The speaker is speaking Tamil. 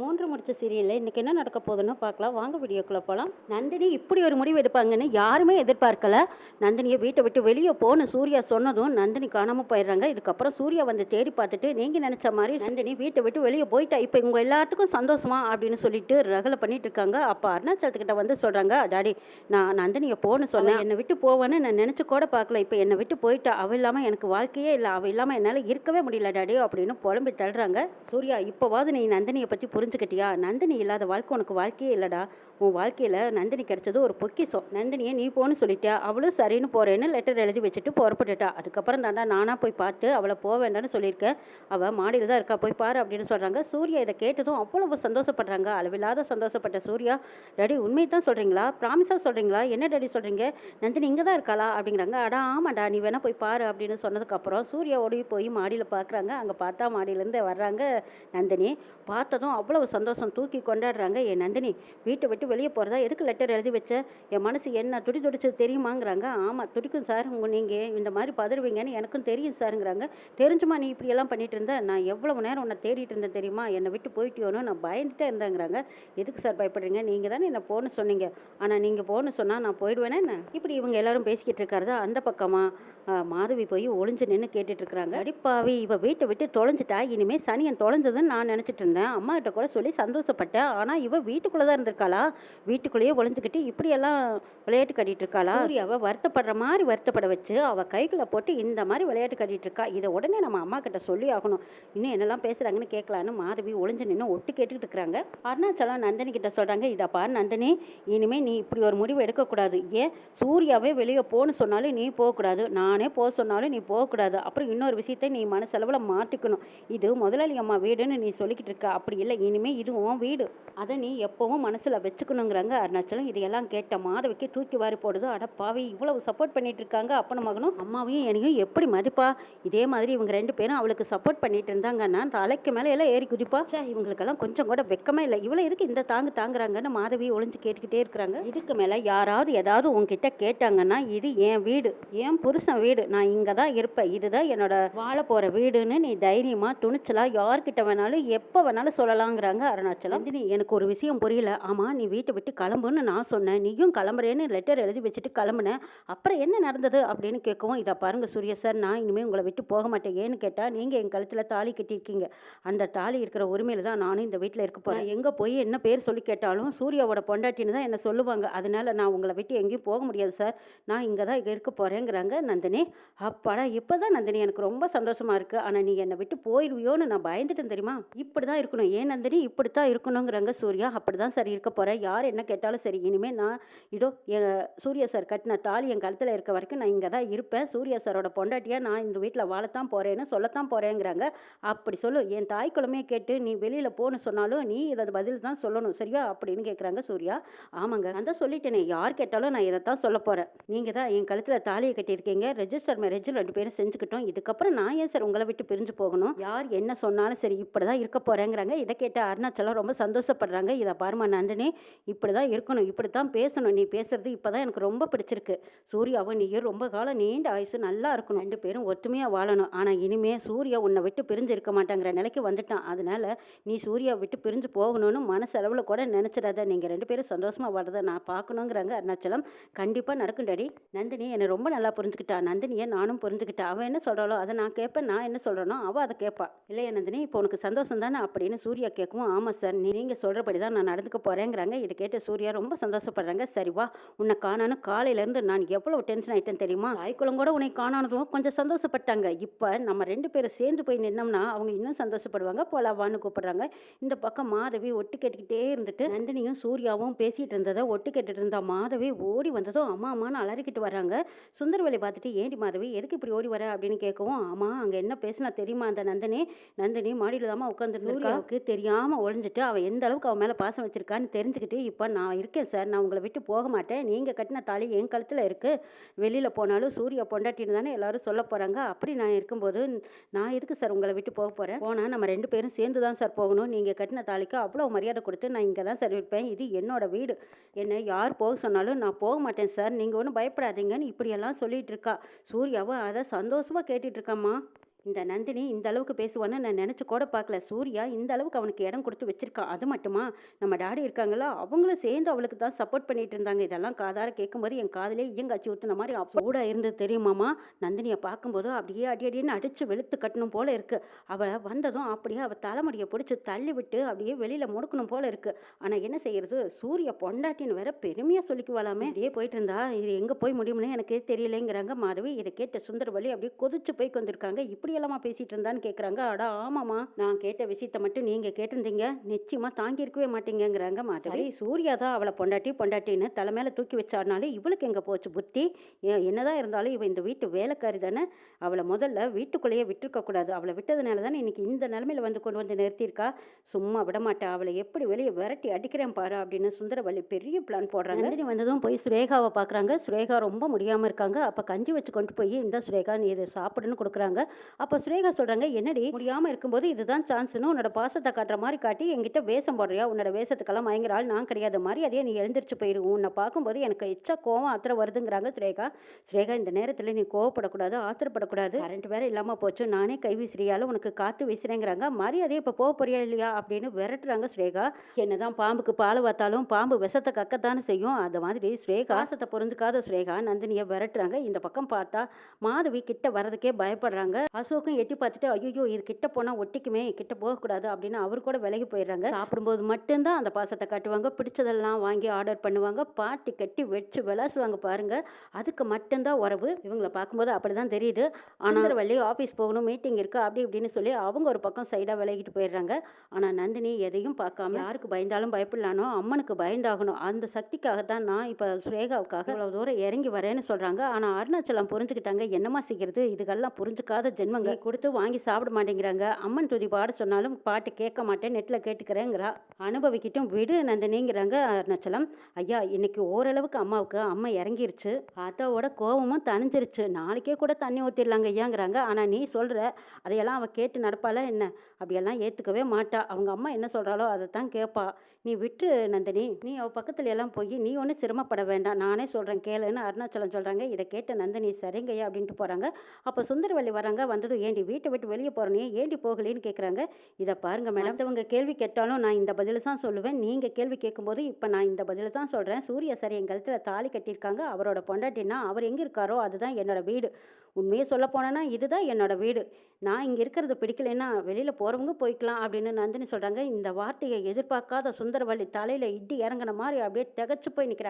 மூன்று முடிச்ச சீரியலில் இன்றைக்கி என்ன நடக்க போகுதுன்னு பார்க்கலாம். வாங்க வீடியோக்குள்ளே போகலாம் நந்தினி இப்படி ஒரு முடிவு எடுப்பாங்கன்னு யாருமே எதிர்பார்க்கல. நந்தினியை வீட்டை விட்டு வெளியே போன சூர்யா சொன்னதும் நந்தினி காணாமல் போயிடுறாங்க. இதுக்கப்புறம் சூர்யா வந்து தேடி பார்த்துட்டு நீங்கள் நினச்ச மாதிரி நந்தினி வீட்டை விட்டு வெளியே போயிட்டா இப்போ இவங்க எல்லாத்துக்கும் சந்தோஷமா? அப்படின்னு சொல்லிட்டு ரகலை பண்ணிட்டு இருக்காங்க. அப்போ அருணாச்சலத்துக்கிட்ட வந்து சொல்கிறாங்க டாடி நான் நந்தினியை போன்னு சொன்னேன். என்னை விட்டு போவேன்னு நான் நினச்சி கூட பார்க்கல. இப்போ என்னை விட்டு போயிட்டா அவள் இல்லாமல் எனக்கு வாழ்க்கையே இல்லை. அவள் இல்லாமல் என்னால் இருக்கவே முடியல டாடி அப்படின்னு புலம்பி தள்ளுறாங்க. சூர்யா இப்போவாது நீ நந்தினியை பற்றி புரிஞ்சுக்கிட்டியா? நந்தினி இல்லாத வாழ்க்கை உனக்கு வாழ்க்கையே இல்லடா. உன் வாழ்க்கையில் நந்தினி கிடைச்சது ஒரு பொக்கிஷம். நந்தினியை நீ போன்னு சொல்லிட்டியா? அவளும் சரின்னு போறேன்னு லெட்டர் எழுதி வச்சுட்டு புறப்பட்டுட்டா. அதுக்கப்புறம் தாண்டா நானாக போய் பார்த்து அவளை போக வேண்டாம்னு சொல்லியிருக்கேன் அவள் மாடியில் தான் இருக்கா. போய் பாரு அப்படின்னு சொல்கிறாங்க சூர்யா இதை கேட்டதும் அவ்வளவு சந்தோஷப்படுறாங்க. அளவில்லாத சந்தோஷப்பட்ட சூர்யா டாடி உண்மை தான் சொல்கிறீங்களா ப்ராமிஸாக சொல்கிறீங்களா என்ன டாடி சொல்கிறீங்க நந்தினி இங்கே தான் இருக்காளா? அப்படிங்கிறாங்க. அடா ஆமாடா நீ வேணால் போய் பாரு அப்படின்னு சொன்னதுக்கப்புறம் சூர்யா ஓடி போய் மாடியில் பார்க்குறாங்க அங்கே பார்த்தா மாடியிலேருந்து வர்றாங்க நந்தினி. பார்த்ததும் அவ்வளோ அவ்வளவு சந்தோஷம் தூக்கி கொண்டாடுறாங்க? என் நந்தினி வீட்டை விட்டு வெளியே போகிறதா எதுக்கு லெட்டர் எழுதி வச்ச? என் மனசு என்ன துடி துடிச்சது தெரியுமாங்கிறாங்க. ஆமாம் துடிக்கும் சார் உங்கள் நீங்கள் இந்த மாதிரி பதறுவீங்கன்னு எனக்கும் தெரியும் சாருங்கிறாங்க. தெரிஞ்சுமா நீ இப்படியெல்லாம் பண்ணிட்டு இருந்த? நான் எவ்வளவு நேரம் உன்னை தேடிட்டு இருந்தேன் தெரியுமா? என்னை விட்டு போயிட்டியோன்னு நான் பயந்துட்டே இருந்தேங்கிறாங்க. எதுக்கு சார் பயப்படுறீங்க? நீங்கள் தானே என்னை போன்னு சொன்னீங்க. ஆனால் நீங்கள் போன்னு சொன்னால் நான் போயிடுவேனே என்ன? இப்படி இவங்க எல்லாரும் பேசிக்கிட்டு இருக்காரு அந்த பக்கமாக மாதவி போய் ஒளிஞ்சு நின்று கேட்டுட்டு இருக்கிறாங்க. அடிப்பாவி இவ வீட்டை விட்டு தொலைஞ்சிட்டா? இனிமே சனியன் தொலைஞ்சதுன்னு நான் நினச்சிட்டு இருந்தேன். அம்மா கிட்ட கூட சொல்லி சந்தோஷப்பட்டேன் ஆனால் இவ வீட்டுக்குள்ளே தான் இருந்திருக்காளா? வீட்டுக்குள்ளேயே ஒளிஞ்சுக்கிட்டு இப்படியெல்லாம் விளையாட்டு கட்டிட்டு இருக்காளா? அவ வருத்தப்படுற மாதிரி வருத்தப்பட வச்சு அவ கைக்குள்ள போட்டு இந்த மாதிரி விளையாட்டு கட்டிட்டு இருக்கா? இதை உடனே நம்ம அம்மா கிட்ட சொல்லி ஆகணும். இன்னும் என்னெல்லாம் பேசுறாங்கன்னு கேட்கலான்னு மாதவி ஒளிஞ்சு நின்று ஒட்டு கேட்டுக்கிட்டு இருக்கிறாங்க. அருணாச்சலம் நந்தினி கிட்ட சொல்றாங்க இதை நந்தினி இனிமே நீ இப்படி ஒரு முடிவு எடுக்கக்கூடாது. ஏன்? சூர்யாவே வெளியே போன்னு சொன்னாலும் நீ போகக்கூடாது. நானே போக சொன்னாலும் நீ போகக்கூடாது. அப்புறம் இன்னொரு விஷயத்தை நீ மனசளவில் மாற்றிக்கணும் இது முதலாளி அம்மா வீடுன்னு நீ சொல்லிக்கிட்டு இருக்க. அப்படி இல்லை இனிமே இது உன் வீடு. அதை நீ எப்பவும் மனசுல வச்சுக்கணுங்கிறாங்க அருணாச்சலம். இதையெல்லாம் கேட்ட மாதவிக்கு தூக்கி வாரி போடுது. அட பாவி இவ்வளவு சப்போர்ட் பண்ணிட்டு இருக்காங்க அப்பனும் மகனும். அம்மாவையும் என்னையும் எப்படி மதிப்பா? இதே மாதிரி இவங்க ரெண்டு பேரும் அவளுக்கு சப்போர்ட் பண்ணிட்டு இருந்தாங்கன்னா தலைக்கு மேலே எல்லாம் ஏறி குதிப்பா. ச்சே இவங்களுக்கெல்லாம் கொஞ்சம் கூட வெக்கமே இல்லை. இவ்வளவு எதுக்கு இந்த தாங்கு தாங்குறாங்கன்னு மாதவி ஒளிஞ்சு கேட்டுக்கிட்டே இருக்கிறாங்க. இதுக்கு மேல யாராவது ஏதாவது உங்ககிட்ட கேட்டாங்கன்னா இது என் வீடு. என் புருஷன் வீடு. நான் இங்க தான் இருப்பேன். இதுதான் என்னோட வாழ போற வீடுன்னு நீ தைரியமா துணிச்சலா யார்கிட்ட வேணாலும் எப்ப வேணாலும் சொல்லலாங்கிறாங்க அருணாச்சலம். நந்தினி எனக்கு ஒரு விஷயம் புரியல. ஆமா நீ வீட்டை விட்டு கிளம்புன்னு நான் சொன்னேன். நீயும் கிளம்புறேன்னு லெட்டர் எழுதி வச்சுட்டு கிளம்புனேன் அப்புறம் என்ன நடந்தது அப்படின்னு கேட்கவும் இதை பாருங்க சூர்யா சார் நான் இனிமே உங்களை விட்டு போக மாட்டேன். ஏன்னு கேட்டா நீங்க என் கழுத்துல தாலி கட்டியிருக்கீங்க. அந்த தாலி இருக்கிற உரிமையில தான் நானும் இந்த வீட்டில் இருக்க போறேன். எங்க போய் என்ன பேர் சொல்லி கேட்டாலும் சூர்யாவோட பொண்டாட்டின்னு தான் என்ன சொல்லுவாங்க. அதனால நான் உங்களை விட்டு எங்கேயும் போக முடியாது சார் நான் இங்கே தான் இருக்க போறேங்கிறாங்க நந்தினி. அப்பாடா இப்போதான் நந்தினி எனக்கு ரொம்ப சந்தோஷமா இருக்கு. ஆனா நீ என்னை விட்டு போயிடுவியோன்னு நான் பயந்துட்டேன் தெரியுமா? இப்படி தான் இருக்கணும். ஏன் நந்தினி? இப்படித்தான் இருக்கணுங்கிறாங்க சூர்யா. அப்படிதான் சார் இருக்க போகிறேன் யார் என்ன கேட்டாலும் சரி இனிமேல் நான் இதோ என் சூர்யா சார் கட்டின தாலி என் கழுத்தில் இருக்க வரைக்கும் நான் இங்கே தான் இருப்பேன். சூர்யா சாரோட பொண்டாட்டியாக நான் இந்த வீட்டில் வாழத்தான் போகிறேன்னு சொல்லத்தான் போகிறேங்கிறாங்க அப்படி சொல்லு என் தாய் குழமையை கேட்டு நீ வெளியில் போன்னு சொன்னாலும் நீ இதை பதில் தான் சொல்லணும் சரியா? அப்படின்னு கேட்குறாங்க சூர்யா. ஆமாங்க. நான் தான் சொல்லிட்டேனே யார் கேட்டாலும் நான் இதைத்தான் சொல்ல போகிறேன் நீங்கள் தான் என் கழுத்தில் தாலியை கட்டியிருக்கீங்க. ரெஜிஸ்டர் மேரேஜ் ரெண்டு பேரும் செஞ்சுக்கிட்டோம். இதுக்கப்புறம் நான் ஏன் சார் உங்களை விட்டு பிரிஞ்சு போகணும்? யார் என்ன சொன்னாலும் சரி இப்படி தான் இருக்க போகிறேங்கிறாங்க இதை கேட்டால் அருணாச்சலம் ரொம்ப சந்தோஷப்படுறாங்க. இதை பாருமா நந்தினி இப்படி தான் இருக்கணும் இப்படி தான் பேசணும். நீ பேசுறது இப்போதான் எனக்கு ரொம்ப பிடிச்சிருக்கு. சூர்யாவும் நீயும் ரொம்ப காலம் நீண்ட ஆயுசு நல்லா இருக்கணும். ரெண்டு பேரும் ஒற்றுமையா வாழணும். ஆனா இனிமே சூர்யா உன்னை விட்டு பிரிஞ்சு இருக்க மாட்டாங்கிற நிலைக்கு வந்துட்டான். அதனால நீ சூர்யா விட்டு பிரிஞ்சு போகணும்னு மனசளவில் கூட நினைச்சிடாத. நீங்க ரெண்டு பேரும் சந்தோஷமா வாழ்றத நான் பார்க்கணுங்கிறாங்க அருணாச்சலம். கண்டிப்பா நடக்கும் டாடி. நந்தினி என்னை ரொம்ப நல்லா புரிஞ்சுக்கிட்டா. நந்தினியை நானும் புரிஞ்சுக்கிட்டேன். அவன் என்ன சொல்றாளோ அதை நான் கேட்பேன். நான் என்ன சொல்றேனோ அவ அதை கேட்பா. இல்லையா நந்தினி? இப்போ உனக்கு சந்தோஷம் தானே அப்படின்னு சூர்யா கேட்கவும் ஆமா சார் நீங்க சொல்றபடி தான் நான் நடந்துக்க போறேங்கிறாங்க. இதை கேட்டு சூர்யா ரொம்ப சந்தோஷப்படுறாங்க. சரி வா உன்னை காணான்னு காலையில இருந்து நான் எவ்வளவு டென்ஷன் ஆயிட்டேன் தெரியுமா? தாய்க்குளம் கூட உன்னை காணானதும் கொஞ்சம் சந்தோஷப்பட்டாங்க. இப்ப நம்ம ரெண்டு பேரும் சேர்ந்து போய் நின்னோம்னா அவங்க இன்னும் சந்தோஷப்படுவாங்க. போல வான்னு கூப்பிடுறாங்க. இந்த பக்கம் மாதவி ஒட்டு கேட்டுக்கிட்டே இருந்துட்டு நந்தினியும் சூர்யாவும் பேசிட்டு இருந்ததை ஒட்டு கேட்டுட்டு இருந்தா மாதவி ஓடி வந்ததும் அம்மா அம்மான்னு அலறிக்கிட்டு வராங்க சுந்தரவழி பார்த்துட்டு ஏண்டி மாதவி எதுக்கு இப்படி ஓடி வர? அப்படின்னு கேட்கவும் ஆமா அங்க என்ன பேசினா தெரியுமா அந்த நந்தினி? நந்தினி மாடியில தாமா உட்காந்துருக்காவுக்கு தெரியாம ஒழிஞ்சிட்டு அவள் எந்த அளவுக்கு அவன் மேலே பாசம் வச்சுருக்கான்னு தெரிஞ்சுக்கிட்டு இப்போ நான் இருக்கேன் சார். நான் உங்களை விட்டு போக மாட்டேன். நீங்கள் கட்டின தாலி என் கழுத்தில் இருக்குது வெளியில் போனாலும் சூர்யா பொண்டாட்டின்னு தானே எல்லாரும் சொல்ல போகிறாங்க அப்படி நான் இருக்கும்போது நான் எதுக்கு சார் உங்களை விட்டு போக போகிறேன் போனால் நம்ம ரெண்டு பேரும் சேர்ந்து தான் சார் போகணும். நீங்கள் கட்டின தாலிக்கு அவ்வளோ மரியாதை கொடுத்து நான் இங்கே தான் சார் இருப்பேன். இது என்னோட வீடு. என்னை யார் போக சொன்னாலும் நான் போக மாட்டேன் சார். நீங்கள் ஒன்றும் பயப்படாதீங்கன்னு இப்படியெல்லாம் சொல்லிகிட்டு இருக்கா. சூர்யாவும் அதை சந்தோஷமாக கேட்டுட்ருக்காம்மா இந்த நந்தினி இந்த அளவுக்கு பேசுவான்னு நான் நினச்சி கூட பார்க்கல. சூர்யா இந்த அளவுக்கு அவனுக்கு இடம் கொடுத்து வச்சிருக்கா. அது மட்டுமா? நம்ம டாடி இருக்காங்களா அவங்களும் சேர்ந்து அவளுக்கு தான் சப்போர்ட் பண்ணிட்டு இருந்தாங்க. இதெல்லாம் காதார கேட்கும்போது என் காதலே இயங்காச்சி ஊற்றின மாதிரி கூட இருந்தது தெரியுமாமா நந்தினியை பார்க்கும்போது அப்படியே அடி அடின்னு அடிச்சு வெளுத்து கட்டணும் போல இருக்கு. அவளை வந்ததும் அப்படியே அவள் தலைமுடியை பிடிச்சி தள்ளி விட்டு அப்படியே வெளியில முடுக்கணும் போல இருக்கு. ஆனா என்ன செய்யறது? சூர்யா பொண்டாட்டின்னு வேற பெருமையா சொல்லிக்குவாளாமே. அப்படியே போயிட்டு இருந்தா இது எங்க போய் முடியும்னு எனக்கு தெரியலைங்கிறாங்க. மாதவி இதை கேட்ட சுந்தரவள்ளி அப்படியே கொதிச்சு போய் வந்திருக்காங்க. இப்படி எல்லாமா பேசிட்டு இருந்தான்னு கேக்குறாங்க. அடா ஆமாமா நான் கேட்ட விஷயத்த மட்டும் நீங்க கேட்டிருந்தீங்க. நிச்சயமா தாங்கி இருக்கவே மாட்டீங்கங்கிறாங்க மாதவி. சூர்யா தான் அவளை பொண்டாட்டி பொண்டாட்டின்னு தலை மேல தூக்கி வச்சாருனாலே இவளுக்கு எங்க போச்சு புத்தி? என்னதான் இருந்தாலும் இவ இந்த வீட்டு வேலைக்காரி தானே. அவளை முதல்ல வீட்டுக்குள்ளேயே விட்டுருக்க கூடாது. அவளை விட்டதுனால தானே இன்னைக்கு இந்த நிலைமையில வந்து கொண்டு வந்து நிறுத்தியிருக்கா? சும்மா விட மாட்டா அவளை எப்படி வெளியே விரட்டி அடிக்கிறேன் பாரு அப்படின்னு சுந்தரவள்ளி பெரிய பிளான் போடுறாங்க. நந்தினி வந்ததும் போய் சுரேகாவை பார்க்குறாங்க சுரேகா ரொம்ப முடியாம இருக்காங்க. அப்ப கஞ்சி வச்சு கொண்டு போய் இந்த சுரேகா நீ இதை சாப்பிடுன்னு கொடுக்குறாங்க. அப்ப சுரேகா சொல்றாங்க என்னடி முடியாம இருக்கும்போது இதுதான் சான்ஸ்னு உன்னோட பாசத்தை காட்டுற மாதிரி காட்டி என்கிட்ட வேஷம் போடுறியா? உன்னோட வேஷத்துக்கெல்லாம் மயங்குற ஆள் நான் கிடையாது. மாதிரி அதே நீ எழுந்திரிச்சு போயிரு. உன்னை பார்க்கும்போது எனக்கு எச்சா கோவம் ஆத்திரம் வருதுங்கிறாங்க சுரேகா. சுரேகா இந்த நேரத்துல நீ கோவப்படக்கூடாது ஆத்திரப்படக்கூடாது. கரண்ட் வேற இல்லாம போச்சு. நானே கை வீசுறியால உனக்கு காத்து வீசுறேங்கிறாங்க. மரியாதையை இப்ப போக போறியா இல்லையா? அப்படின்னு விரட்டுறாங்க சுரேகா. என்னதான் பாம்புக்கு பால் வாத்தாலும் பாம்பு விஷத்தை கக்கத்தானே செய்யும். அது மாதிரி சுரேகா ஆசத்தை பொருந்துக்காத சுரேகா நந்தினியை விரட்டுறாங்க. இந்த பக்கம் பார்த்தா மாதவி கிட்ட வர்றதுக்கே பயப்படுறாங்க. அசோக்கும் எட்டி பார்த்துட்டு ஐயோ இது கிட்ட போனா ஒட்டிக்குமே கிட்ட போகக்கூடாது அப்படின்னு அவர் கூட விலகி போயிடுறாங்க. சாப்பிடும்போது மட்டும்தான் அந்த பாசத்தை காட்டுவாங்க. பிடிச்சதெல்லாம் வாங்கி ஆர்டர் பண்ணுவாங்க. பாட்டி கட்டி வச்சு விளாசுவாங்க பாருங்க. அதுக்கு மட்டும்தான் உறவு. இவங்களை பார்க்கும்போது அப்படிதான் தெரியுது. ஆனால் வழி ஆஃபீஸ் போகணும் மீட்டிங் இருக்கு அப்படி இப்படின்னு சொல்லி அவங்க ஒரு பக்கம் சைடாக விலகிட்டு போயிடுறாங்க. ஆனால் நந்தினி எதையும் பார்க்காம யாருக்கு பயந்தாலும் பயப்படலானோ அம்மனுக்கு பயந்தாகணும். அந்த சக்திக்காக தான் நான் இப்போ ஸ்ரேகாவுக்காக இவ்வளோ தூரம் இறங்கி வரேன்னு சொல்கிறாங்க ஆனால் அருணாச்சலம் புரிஞ்சுக்கிட்டாங்க. என்னமா செய்கிறது இதுக்கெல்லாம் புரிஞ்சுக்காத ஜென்மங்க கொடுத்து வாங்கி சாப்பிட மாட்டேங்கிறாங்க. அம்மன் துதி பாட சொன்னாலும் பாட்டு கேட்க மாட்டேன் நெட்டில் கேட்டுக்கிறேங்கிறா. அனுபவிக்கிட்டும் விடு நந்தினிங்கிறாங்க அருணாச்சலம் ஐயா இன்னைக்கு ஓரளவுக்கு அம்மாவுக்கு அம்மா இறங்கிருச்சு. அத்தாவோட கோபமும் தணிஞ்சிருச்சு. நாளைக்கே கூட தண்ணி ஊற்றிடலாங்க ஐயாங்கிறாங்க. ஆனால் நீ சொல்கிற அதையெல்லாம் அவள் கேட்டு நடப்பாளா என்ன? அப்படியெல்லாம் ஏற்றுக்கவே மாட்டா. அவங்க அம்மா என்ன சொல்கிறாளோ அதை தான் கேட்பா நீ விட்டு நந்தினி. நீ அவ பக்கத்துல எல்லாம் போய் நீ ஒன்றும் சிரமப்பட வேண்டாம். நானே சொல்கிறேன் கேளுன்னு அருணாச்சலம் சொல்கிறாங்க இதை கேட்ட நந்தினி சரிங்கய்யா அப்படின்ட்டு போகிறாங்க அப்போ சுந்தரவள்ளி வராங்க. வந்ததும் ஏண்டி வீட்டை விட்டு வெளியே போகிறனே ஏண்டி போகலேன்னு கேட்குறாங்க இதை பாருங்க மேடம். அவங்க கேள்வி கேட்டாலும் நான் இந்த பதில் தான் சொல்லுவேன். நீங்கள் கேள்வி கேட்கும்போது இப்போ நான் இந்த பதில் தான் சொல்கிறேன் சூரிய சரி என் கழுத்துல தாலி கட்டியிருக்காங்க. அவரோட பொண்டாட்டினா அவர் எங்கே இருக்காரோ அதுதான் என்னோட வீடு. உண்மையை சொல்ல போனேன்னா இதுதான் என்னோட வீடு. நான் இங்கே இருக்கிறது பிடிக்கலைன்னா வெளியில் போறவங்க போய்க்கலாம் அப்படின்னு நந்தினி சொல்கிறாங்க இந்த வார்த்தையை எதிர்பார்க்காத சுந்தரவள்ளி தலையில் இடி இறங்குன மாதிரி அப்படியே திகச்சு போய் நிற்கிறாங்க